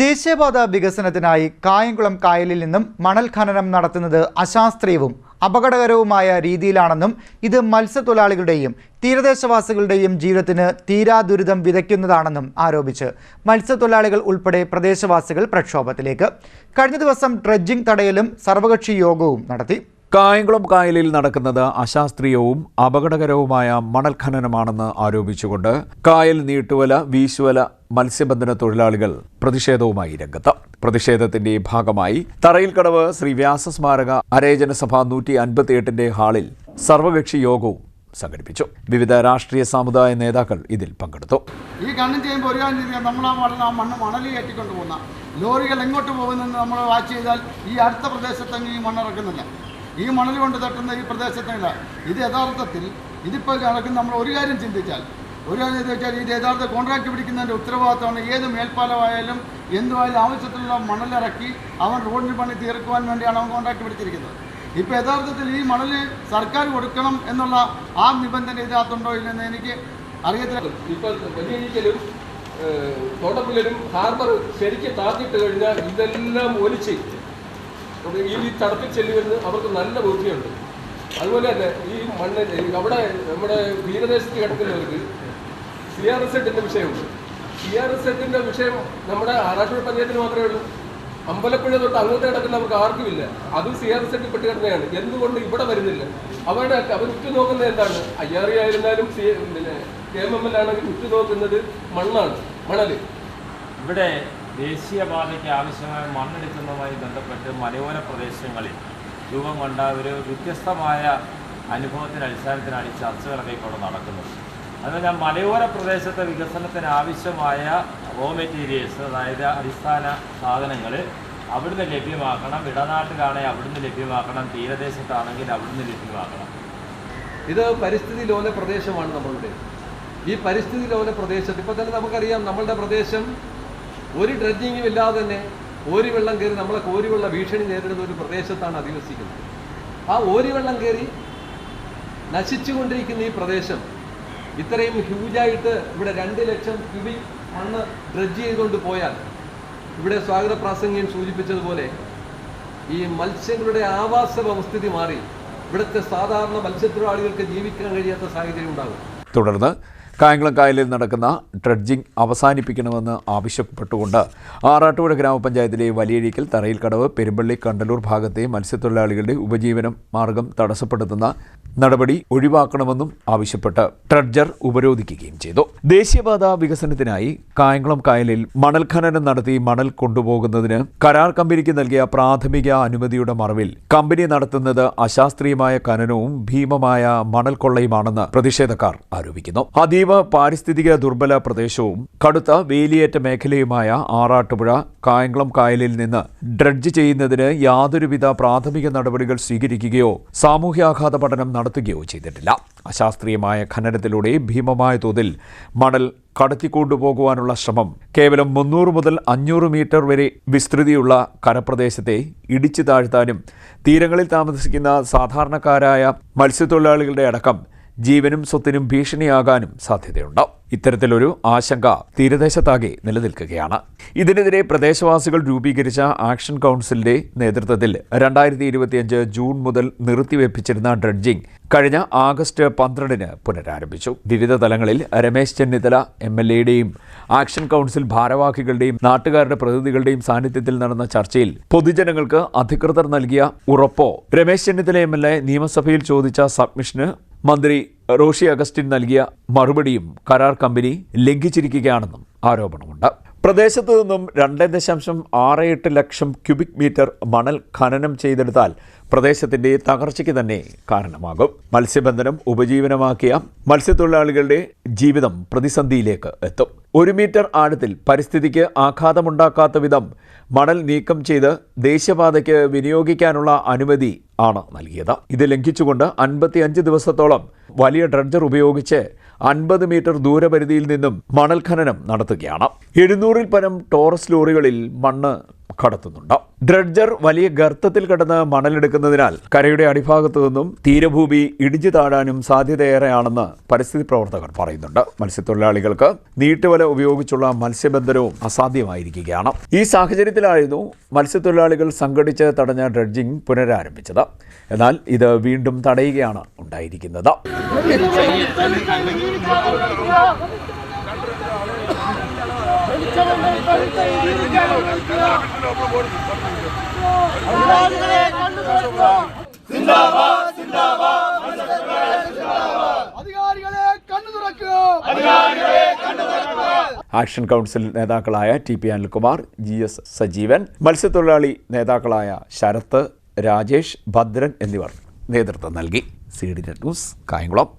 ദേശീയപാത വികസനത്തിനായി കായംകുളം കായലിൽ നിന്നും മണൽ ഖനനം നടത്തുന്നത് അശാസ്ത്രീയവും അപകടകരവുമായ രീതിയിലാണെന്നും ഇത് മത്സ്യത്തൊഴിലാളികളുടെയും തീരദേശവാസികളുടെയും ജീവിതത്തിന് തീരാ ദുരിതം വിതയ്ക്കുന്നതാണെന്നും ആരോപിച്ച് മത്സ്യത്തൊഴിലാളികൾ ഉൾപ്പെടെ പ്രദേശവാസികൾ പ്രക്ഷോഭത്തിലേക്ക്. കഴിഞ്ഞ ദിവസം ഡ്രഡ്ജിംഗ് തടയലും സർവകക്ഷി യോഗവും നടത്തി. കായംകുളം കായലിൽ നടക്കുന്നത് അശാസ്ത്രീയവും അപകടകരവുമായ മണൽ ഖനനമാണെന്ന് ആരോപിച്ചുകൊണ്ട് കായൽ നീട്ടുവല വീശുവല മത്സ്യബന്ധന തൊഴിലാളികൾ പ്രതിഷേധവുമായി രംഗത്ത്. പ്രതിഷേധത്തിന്റെ ഭാഗമായി തറയിൽ കടവ് ശ്രീ വ്യാസ സ്മാരക അരേജന സഭ നൂറ്റി അൻപത്തിയെട്ടിന്റെ ഹാളിൽ സർവകക്ഷി യോഗവും സംഘടിപ്പിച്ചു. വിവിധ രാഷ്ട്രീയ സമുദായ നേതാക്കൾ ഇതിൽ പങ്കെടുത്തു. ഈ കണ്ണും ചെയ്യുമ്പോൾ ഒരു നമ്മൾ ആ മണ്ണ് മണലി കയറ്റിക്കൊണ്ട് പോകുന്ന ലോറികൾ എങ്ങോട്ട് പോകുന്നെന്ന് നമ്മൾ വാച്ച് ചെയ്താൽ ഈ അടുത്ത പ്രദേശത്തെങ്കിലും ഈ മണ്ണ് ഇറക്കുന്നില്ല. ഈ മണൽ കൊണ്ട് തട്ടുന്ന ഈ പ്രദേശത്തില്ല ഇത് യഥാർത്ഥത്തിൽ ഇതിപ്പോൾ നടക്കുന്ന നമ്മൾ ഒരു കാര്യം ചിന്തിച്ചാൽ ഒരു കാര്യം എന്ന് വെച്ചാൽ ഇത് യഥാർത്ഥ കോൺട്രാക്ട് പിടിക്കുന്നതിന്റെ ഉത്തരവാദിത്തമാണ് ഏത് മേൽപ്പാലമായാലും എന്തുമായാലും ആവശ്യത്തിലുള്ള മണലിറക്കി അവൻ റോഡിന് പണി തീർക്കുവാൻ വേണ്ടിയാണ് അവൻ കോൺട്രാക്ട് പിടിച്ചിരിക്കുന്നത്. ഇപ്പോൾ യഥാർത്ഥത്തിൽ ഈ മണൽ സർക്കാർ കൊടുക്കണം എന്നുള്ള ആ നിബന്ധന ഇതിനകത്തുണ്ടോ ഇല്ലെന്ന് എനിക്ക് അറിയത്തില്ല. ഇപ്പോൾ തോട്ടപ്പുല്ലരും ഹാർബർ ശരിക്കും താത്തിട്ട് കഴിഞ്ഞാൽ ഇതെല്ലാം ഒലിച്ച് ഈ തടത്തിൽ വരുന്നത് അവർക്ക് നല്ല ബുദ്ധിയുണ്ട് അതുപോലെ തന്നെ ഈ മണ്ണ് അവിടെ നമ്മുടെ തീരദേശത്ത് കിടക്കുന്നവർക്ക് സി ആർ എസ് എഡിന്റെ വിഷയമുണ്ട്. സി ആർ എസ് എഡിന്റെ വിഷയം നമ്മുടെ ആറാട്ടുപുഴ പഞ്ചായത്തിന് മാത്രമേ ഉള്ളൂ. അമ്പലപ്പുഴ തൊട്ട് അങ്ങോട്ട് കിടക്കുന്ന അവർക്ക് ആർക്കുമില്ല അതും സി ആർ എസ് എഡിൽ പെട്ട് എന്തുകൊണ്ട് ഇവിടെ വരുന്നില്ല? അവരുടെ അവർ ഉറ്റുനോക്കുന്നത് എന്താണ്? അയ്യാറി ആയിരുന്നാലും സി പിന്നെ കെ എം എം എൽ ആണെങ്കിൽ ഉറ്റുനോക്കുന്നത് മണ്ണാണ് മണൽ. ഇവിടെ ദേശീയപാതയ്ക്ക് ആവശ്യമായ മണ്ണെടുക്കുന്നതുമായി ബന്ധപ്പെട്ട് മലയോര പ്രദേശങ്ങളിൽ രൂപം കൊണ്ട ഒരു വ്യത്യസ്തമായ അനുഭവത്തിന്റെ അടിസ്ഥാനത്തിലാണ് ഈ ചർച്ചകളൊക്കെ ഇപ്പോൾ നടക്കുന്നത്. അതുപോലെ മലയോര പ്രദേശത്തെ വികസനത്തിന് ആവശ്യമായ റോ മെറ്റീരിയൽസ് അതായത് അടിസ്ഥാന സാധനങ്ങൾ അവിടുന്ന് ലഭ്യമാക്കണം. ഇടനാട്ടിലാണെങ്കിൽ അവിടുന്ന് ലഭ്യമാക്കണം. തീരദേശത്താണെങ്കിൽ അവിടുന്ന് ലഭ്യമാക്കണം. ഇത് പരിസ്ഥിതി ലോല പ്രദേശമാണ് നമ്മളുടെ. ഈ പരിസ്ഥിതി ലോല പ്രദേശത്ത് ഇപ്പോൾ തന്നെ നമുക്കറിയാം നമ്മളുടെ പ്രദേശം ഒരു ഡ്രഡ്ജിങ്ങും ഇല്ലാതെ തന്നെ ഓരി വെള്ളം കയറി നമ്മളെ കോരിവെള്ള ഭീഷണി നേരിടുന്ന ഒരു പ്രദേശത്താണ് അധിവസിക്കുന്നത്. ആ ഓരിവെള്ളം കയറി നശിച്ചുകൊണ്ടിരിക്കുന്ന ഈ പ്രദേശം ഇത്രയും ഹ്യൂജായിട്ട് ഇവിടെ രണ്ട് ലക്ഷം ക്യൂബിക് മണ്ണ് ഡ്രഡ്ജ് ചെയ്തുകൊണ്ട് പോയാൽ ഇവിടെ സ്വാഗത പ്രാസംഗ്യം സൂചിപ്പിച്ചതുപോലെ ഈ മത്സ്യങ്ങളുടെ ആവാസ വ്യവസ്ഥിതി മാറി ഇവിടുത്തെ സാധാരണ മത്സ്യത്തൊഴിലാളികൾക്ക് ജീവിക്കാൻ കഴിയാത്ത സാഹചര്യം ഉണ്ടാകും. തുടർന്ന് കായംകുളം കായലിൽ നടക്കുന്ന ഡ്രഡ്ജിംഗ് അവസാനിപ്പിക്കണമെന്ന് ആവശ്യപ്പെട്ടുകൊണ്ട് ആറാട്ടുപുഴ ഗ്രാമപഞ്ചായത്തിലെ വലിയഴിക്കൽ കടവ് പെരുമ്പള്ളി കണ്ടലൂർ ഭാഗത്തെ മത്സ്യത്തൊഴിലാളികളുടെ ഉപജീവനം മാർഗം തടസ്സപ്പെടുത്തുന്ന നടപടി ഒഴിവാക്കണമെന്നും ആവശ്യപ്പെട്ട് ട്രഡ്ജർ ഉപരോധിക്കുകയും ചെയ്തു. ദേശീയപാത വികസനത്തിനായി കായംകുളം കായലിൽ മണൽ ഖനനം നടത്തി മണൽ കൊണ്ടുപോകുന്നതിന് കരാർ കമ്പനിക്ക് നൽകിയ പ്രാഥമിക അനുമതിയുടെ മറവിൽ കമ്പനി നടത്തുന്നത് അശാസ്ത്രീയമായ ഖനനവും ഭീമമായ മണൽ കൊള്ളയുമാണെന്ന് പ്രതിഷേധക്കാർ ആരോപിക്കുന്നു. അതീവ പാരിസ്ഥിതിക ദുർബല പ്രദേശവും കടുത്ത വേലിയേറ്റ മേഖലയുമായ ആറാട്ടുപുഴ കായംകുളം കായലിൽ നിന്ന് ഡ്രഡ്ജ് ചെയ്യുന്നതിന് യാതൊരുവിധ പ്രാഥമിക നടപടികൾ സ്വീകരിക്കുകയോ സാമൂഹ്യാഘാത പഠനം നടത്തുകയോ ചെയ്തിട്ടില്ല. അശാസ്ത്രീയമായ ഖനനത്തിലൂടെ ഭീമമായ തോതിൽ മണൽ കടത്തിക്കൊണ്ടുപോകുവാനുള്ള ശ്രമം കേവലം മുന്നൂറ് മുതൽ അഞ്ഞൂറ് മീറ്റർ വരെ വിസ്തൃതിയുള്ള കരപ്രദേശത്തെ ഇടിച്ചു താഴ്ത്താനും തീരങ്ങളിൽ താമസിക്കുന്ന സാധാരണക്കാരായ മത്സ്യത്തൊഴിലാളികളുടെ അടക്കം ജീവനും സ്വത്തിനും ഭീഷണിയാകാനും സാധ്യതയുണ്ട്. ഇത്തരത്തിലൊരു ആശങ്ക തീരദേശത്താകെ നിലനിൽക്കുകയാണ്. ഇതിനെതിരെ പ്രദേശവാസികൾ രൂപീകരിച്ച ആക്ഷൻ കൗൺസിലിന്റെ നേതൃത്വത്തിൽ രണ്ടായിരത്തി ഇരുപത്തിയഞ്ച് ജൂൺ മുതൽ നിർത്തിവെപ്പിച്ചിരുന്ന ഡ്രഡ്ജിംഗ് കഴിഞ്ഞ ആഗസ്റ്റ് പന്ത്രണ്ടിന് പുനരാരംഭിച്ചു. വിവിധ തലങ്ങളിൽ രമേശ് ചെന്നിത്തല എം എൽ എയുടെയും ആക്ഷൻ കൗൺസിൽ ഭാരവാഹികളുടെയും നാട്ടുകാരുടെ പ്രതിനിധികളുടെയും സാന്നിധ്യത്തിൽ നടന്ന ചർച്ചയിൽ പൊതുജനങ്ങൾക്ക് അധികൃതർ നൽകിയ ഉറപ്പോ Ramesh Chennithala M L A നിയമസഭയിൽ ചോദിച്ച സബ്മിഷന് മന്ത്രി റോഷി അഗസ്റ്റിൻ നൽകിയ മറുപടിയും കരാർ കമ്പനി ലംഘിച്ചിരിക്കുകയാണെന്നും ആരോപണമുണ്ട്. പ്രദേശത്തു നിന്നും രണ്ട് ദശാംശം ആറ് എട്ട് ലക്ഷം ക്യൂബിക് മീറ്റർ മണൽ ഖനനം ചെയ്തെടുത്താൽ പ്രദേശത്തിന്റെ തകർച്ചയ്ക്ക് തന്നെ കാരണമാകും. മത്സ്യബന്ധനം ഉപജീവനമാക്കിയ മത്സ്യത്തൊഴിലാളികളുടെ ജീവിതം പ്രതിസന്ധിയിലേക്ക് എത്തും. ഒരു മീറ്റർ ആഴത്തിൽ പരിസ്ഥിതിക്ക് ആഘാതമുണ്ടാക്കാത്ത വിധം മണൽ നീക്കം ചെയ്ത് ദേശീയപാതയ്ക്ക് വിനിയോഗിക്കാനുള്ള അനുമതി ആണ് നൽകിയത്. ഇത് ലംഘിച്ചുകൊണ്ട് അൻപത്തിയഞ്ച് ദിവസത്തോളം വലിയ ഡ്രഡ്ജർ ഉപയോഗിച്ച് അൻപത് മീറ്റർ ദൂരപരിധിയിൽ നിന്നും മണൽ ഖനനം നടത്തുകയാണ്. എഴുന്നൂറിൽ പരം ടോറസ് ലോറികളിൽ മണ്ണ് കടത്തുന്നുണ്ട്. ഡ്രഡ്ജർ വലിയ ഗർത്തത്തിൽ കിടന്ന് മണലെടുക്കുന്നതിനാൽ കരയുടെ അടിഭാഗത്തു നിന്നും തീരഭൂമി ഇടിഞ്ഞു താഴാനും സാധ്യതയേറെയാണെന്ന് പരിസ്ഥിതി പ്രവർത്തകർ പറയുന്നുണ്ട്. മത്സ്യത്തൊഴിലാളികൾക്ക് നീട്ടുവല ഉപയോഗിച്ചുള്ള മത്സ്യബന്ധനവും അസാധ്യമായിരിക്കുകയാണ്. ഈ സാഹചര്യത്തിലായിരുന്നു മത്സ്യത്തൊഴിലാളികൾ സംഘടിച്ച് തടഞ്ഞ ഡ്രഡ്ജിംഗ് പുനരാരംഭിച്ചത്. എന്നാൽ ഇത് വീണ്ടും തടയുകയാണ് ഉണ്ടായിരിക്കുന്നത്. ആക്ഷൻ കൗൺസിൽ നേതാക്കളായ T P Anilkumar G S Sajeevan മത്സ്യത്തൊഴിലാളി നേതാക്കളായ ശരത്ത് രാജേഷ് ഭദ്രൻ എന്നിവർ നേതൃത്വം നൽകി. C D news Kayamkulam.